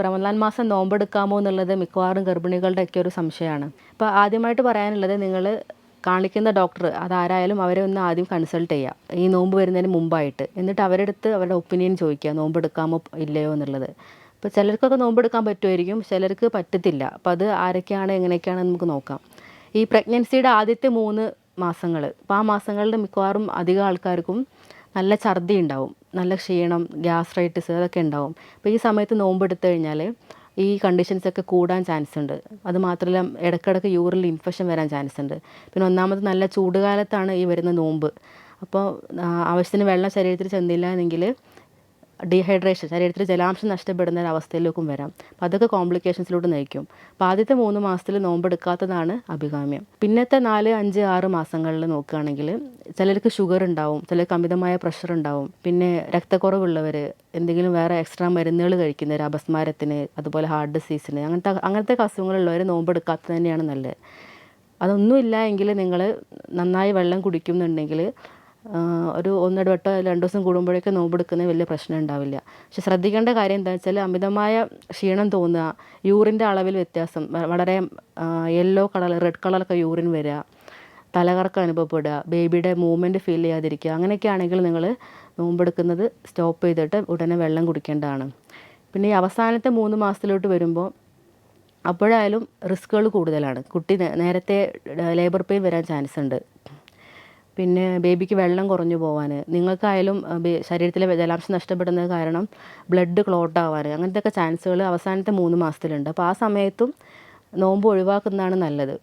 റമദാൻ മാസം നോമ്പെടുക്കാമോ എന്നുള്ളത് മിക്കവാറും ഗർഭിണികളുടെയൊക്കെ ഒരു സംശയമാണ്. അപ്പോൾ ആദ്യമായിട്ട് പറയാനുള്ളത് നിങ്ങൾ കാണിക്കുന്ന ഡോക്ടർ അതാരായാലും അവരെ ഒന്ന് ആദ്യം കൺസൾട്ട് ചെയ്യുക ഈ നോമ്പ് വരുന്നതിന് മുമ്പായിട്ട്. എന്നിട്ട് അവരുടെ അടുത്ത് അവരുടെ ഒപ്പീനിയൻ ചോദിക്കുക. നോമ്പെടുക്കാമോ ഇല്ലയോ എന്നുള്ളത്. ഇപ്പോൾ ചിലർക്കൊക്കെ നോമ്പെടുക്കാൻ പറ്റുമായിരിക്കും. ചിലർക്ക് പറ്റത്തില്ല. അപ്പോൾ അത് ആരൊക്കെയാണ് എങ്ങനെയൊക്കെയാണ് നമുക്ക് നോക്കാം. ഈ പ്രഗ്നൻസിയുടെ ആദ്യത്തെ മൂന്ന് മാസങ്ങൾ അപ്പോൾ ആ മാസങ്ങളിൽ മിക്കവാറും അധികം ആൾക്കാർക്കും നല്ല ഛർദി ഉണ്ടാവും. നല്ല ക്ഷീണം ഗ്യാസ്ട്രൈറ്റിസ് അതൊക്കെ ഉണ്ടാവും. അപ്പോൾ ഈ സമയത്ത് നോമ്പെടുത്തു കഴിഞ്ഞാൽ ഈ കണ്ടീഷൻസൊക്കെ കൂടാൻ ചാൻസ് ഉണ്ട്. അത് മാത്രമല്ല ഇടയ്ക്കിടയ്ക്ക് യൂറിൽ ഇൻഫെക്ഷൻ വരാൻ ചാൻസ് ഉണ്ട്. പിന്നെ ഒന്നാമത് നല്ല ചൂടുകാലത്താണ് ഈ വരുന്ന നോമ്പ്. അപ്പോൾ ആവശ്യത്തിന് വെള്ളം ശരീരത്തിൽ ചെന്നില്ല എങ്കിൽ ഡീഹൈഡ്രേഷൻ ശരീരത്തിൽ ജലാംശം നഷ്ടപ്പെടുന്ന ഒരു അവസ്ഥയിലേക്കും വരാം. അപ്പം അതൊക്കെ കോംപ്ലിക്കേഷൻസിലൂടെ നയിക്കും. അപ്പം ആദ്യത്തെ മൂന്ന് മാസത്തിൽ നോമ്പെടുക്കാത്തതാണ് അഭികാമ്യം. പിന്നത്തെ നാല് അഞ്ച് ആറ് മാസങ്ങളിൽ നോക്കുകയാണെങ്കിൽ ചിലർക്ക് ഷുഗർ ഉണ്ടാവും ചിലർക്ക് അമിതമായ പ്രഷർ ഉണ്ടാവും. പിന്നെ രക്തക്കുറവുള്ളവർ എന്തെങ്കിലും വേറെ എക്സ്ട്രാ മരുന്നുകൾ കഴിക്കുന്നവർ അപസ്മാരത്തിന് അതുപോലെ ഹാർട്ട് ഡിസീസിന് അങ്ങനത്തെ അങ്ങനത്തെ അസുഖങ്ങളുള്ളവർ നോമ്പെടുക്കാത്തത് തന്നെയാണ് നല്ലത്. അതൊന്നുമില്ല എങ്കിൽ നിങ്ങൾ നന്നായി വെള്ളം കുടിക്കുന്നുണ്ടെങ്കിൽ ഒരു ഒന്നിടവിട്ടോ രണ്ട് ദിവസം കൂടുമ്പോഴേക്കും നോമ്പെടുക്കുന്നത് വലിയ പ്രശ്നം ഉണ്ടാവില്ല. പക്ഷെ ശ്രദ്ധിക്കേണ്ട കാര്യം എന്താ വെച്ചാൽ അമിതമായ ക്ഷീണം തോന്നുക യൂറിന്റെ അളവിൽ വ്യത്യാസം വളരെ യെല്ലോ കളർ റെഡ് കളറൊക്കെ യൂറിൻ വരിക തലകറക്കം അനുഭവപ്പെടുക ബേബിയുടെ മൂവ്മെന്റ് ഫീൽ ചെയ്യാതിരിക്കുക അങ്ങനെയൊക്കെ ആണെങ്കിൽ നിങ്ങൾ നോമ്പെടുക്കുന്നത് സ്റ്റോപ്പ് ചെയ്തിട്ട് ഉടനെ വെള്ളം കുടിക്കേണ്ടതാണ്. പിന്നെ ഈ അവസാനത്തെ മൂന്ന് മാസത്തിലോട്ട് വരുമ്പോൾ അപ്പോഴായാലും റിസ്ക്കുകൾ കൂടുതലാണ്. കുട്ടി നേരത്തെ ലേബർ പെയിൻ വരാൻ ചാൻസ് ഉണ്ട്. പിന്നെ ബേബിക്ക് വെള്ളം കുറഞ്ഞു പോകാൻ നിങ്ങൾക്കായാലും ശരീരത്തിലെ ജലാംശം നഷ്ടപ്പെടുന്നത് കാരണം ബ്ലഡ് ക്ലോട്ട് ആവാൻ അങ്ങനത്തെ ഒക്കെ ചാൻസുകൾ അവസാനത്തെ മൂന്ന് മാസത്തിലുണ്ട്. അപ്പോൾ ആ സമയത്തും നോമ്പ് ഒഴിവാക്കുന്നതാണ് നല്ലത്.